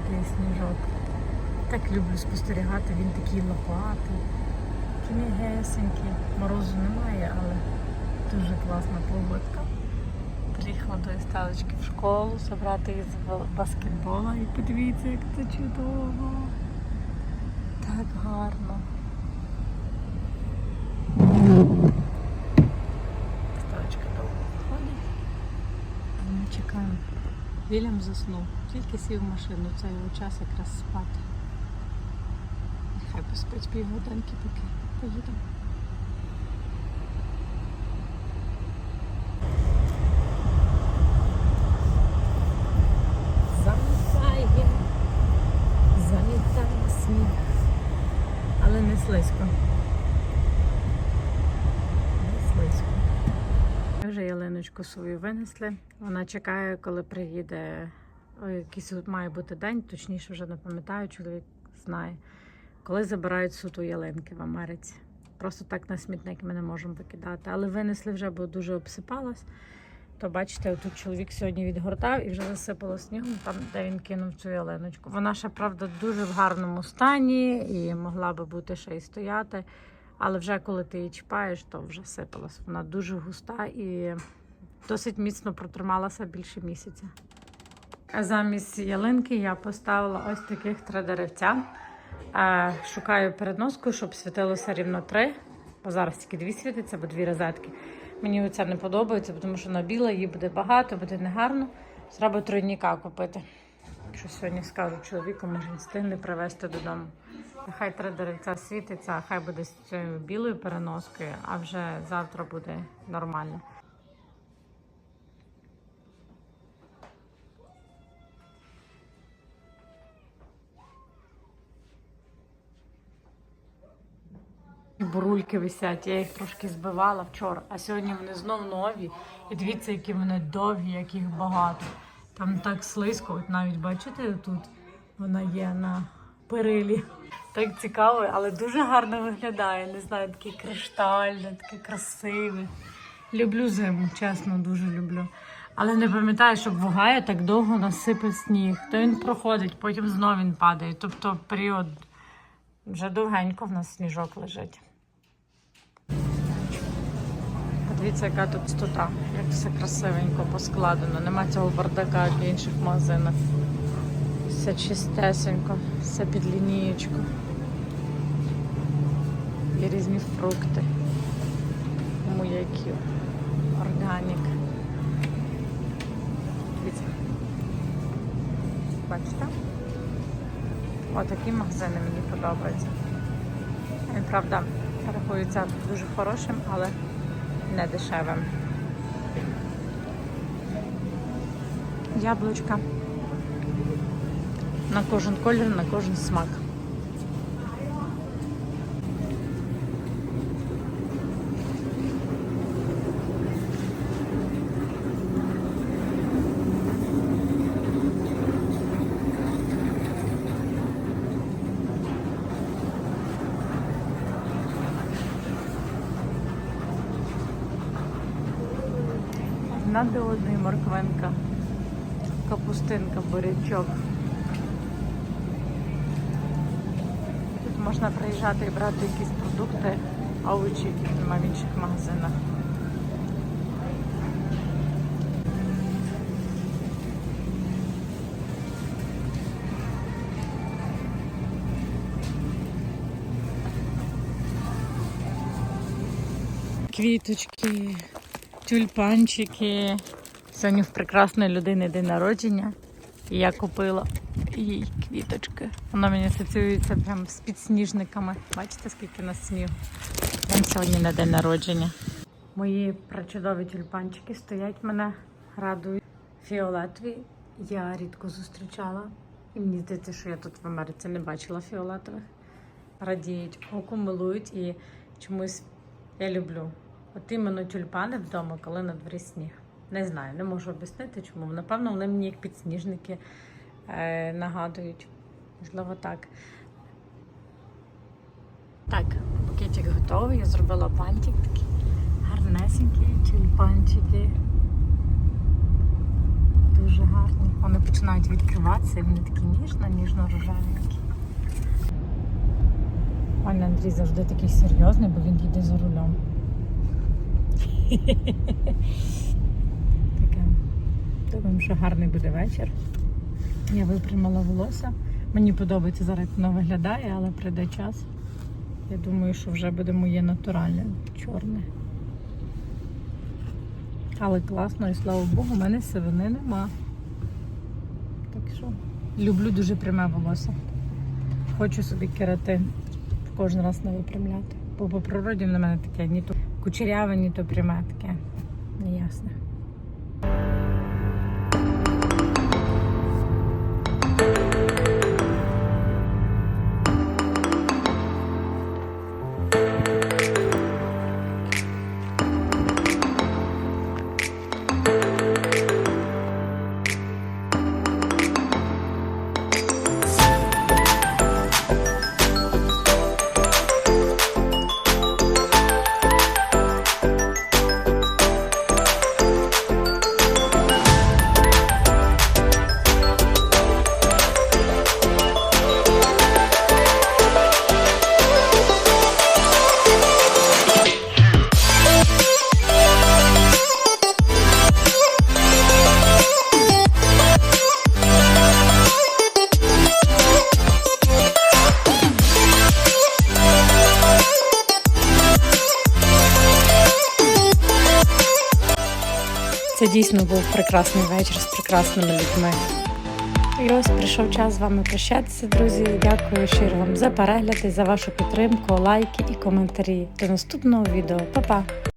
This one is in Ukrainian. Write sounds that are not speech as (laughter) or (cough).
падає сніжок. Так люблю спостерігати, він такий лопатий, такий м'ягесенький. Морозу немає, але дуже класна погодка. Приїхала до Естелечки в школу, забрати її з баскетбола і подивіться, як це чудово. Так гарно. Естелечка довго виходить. Ми чекаємо. Вільям заснув. Тільки сів в машину, це його час якраз спати. Хай поспить півгодинки, поки поїдемо. Замітає, замітає сніг. Але не слизько. Не слизько. Ми вже ялиночку свою винесли. Вона чекає, коли приїде. Якийсь має бути день, точніше вже не пам'ятаю, чоловік знає. Коли забирають суту ялинки в Америці. Просто так на смітник ми не можемо викидати. Але винесли вже, бо дуже обсипалась. То бачите, тут чоловік сьогодні відгортав і вже засипало снігом, там, де він кинув цю ялиночку. Вона ще, правда, дуже в гарному стані і могла би бути ще й стояти. Але вже коли ти її чіпаєш, то вже сипалась. Вона дуже густа і досить міцно протрималася більше місяця. А замість ялинки я поставила ось таких три деревця. Шукаю передноску, щоб світилося рівно три. Бо зараз тільки дві світиться, бо дві розетки. Мені оця не подобається, тому що вона біла, її буде багато, буде негарно. Треба тройніка купити. Якщо сьогодні скажу чоловіку, може він встигне привезти додому. Нехай три деревця світиться, хай буде з цією білою переноскою, а вже завтра буде нормально. Бурульки висять, я їх трошки збивала вчора, а сьогодні вони знов нові. І дивіться, які вони довгі, як їх багато. Там так слизько, от навіть бачите, тут вона є на перилі. Так цікаво, але дуже гарно виглядає. Не знаю, такий криштальний, такий красивий. Люблю зиму, чесно, дуже люблю. Але не пам'ятаю, щоб вугає так довго насипав сніг. То він проходить, потім знов він падає. Тобто період вже довгенько в нас сніжок лежить. Подивіться, яка тут стута, як все красивенько поскладено. Нема цього бардака, як в інших магазинах. Все чистесенько, все під лінієчку. Є різні фрукти. Муяків, органік. Дивіться. Бачите? Отакі магазини мені подобаються. Він, правда, рахується дуже хорошим, але не дешевим. Яблучка. На кожен колір, на кожен смак. Одна до одної морквинка, капустинка, бурячок. Тут можна приїжджати і брати якісь продукти, овочі, яких немає в інших магазинах. Квіточки, тюльпанчики. Сьогодні в прекрасної людини день народження. І я купила їй квіточки. Вона мені асоціюється прям з підсніжниками. Бачите, скільки на снігу. Прям сьогодні на день народження. Мої причудові тюльпанчики стоять мене, радують. Фіолетові я рідко зустрічала. І мені здається, що я тут в Америці не бачила фіолетових. Радіють, око милують і чомусь я люблю. От іменно тюльпани вдома, коли на дворі сніг. Не знаю, не можу об'яснити, чому. Напевно, вони мені як підсніжники нагадують. Можливо, так. Так, букетик готовий. Я зробила бантик такий гарнесенький, тюльпанчики. Дуже гарні. Вони починають відкриватися, і вони такі ніжно, ніжно-рожевенькі. Пане Андрій завжди такий серйозний, бо він їде за рулем. (laughs) Таке. Думаю, що гарний буде вечір. Я випрямила волосся. Мені подобається зараз, воно виглядає, але прийде час. Я думаю, що вже буде моє натуральне чорне. Але класно, і слава Богу, у мене сивини нема. Так що люблю дуже пряме волосся. Хочу собі кератин кожен раз не випрямляти. Бо по природі на мене таке ні то кучеряве, ні то пряме таке. Неясне. Дійсно був прекрасний вечір з прекрасними людьми. І ось прийшов час з вами прощатися, друзі. Дякую щиро вам за перегляди, за вашу підтримку, лайки і коментарі. До наступного відео. Па-па!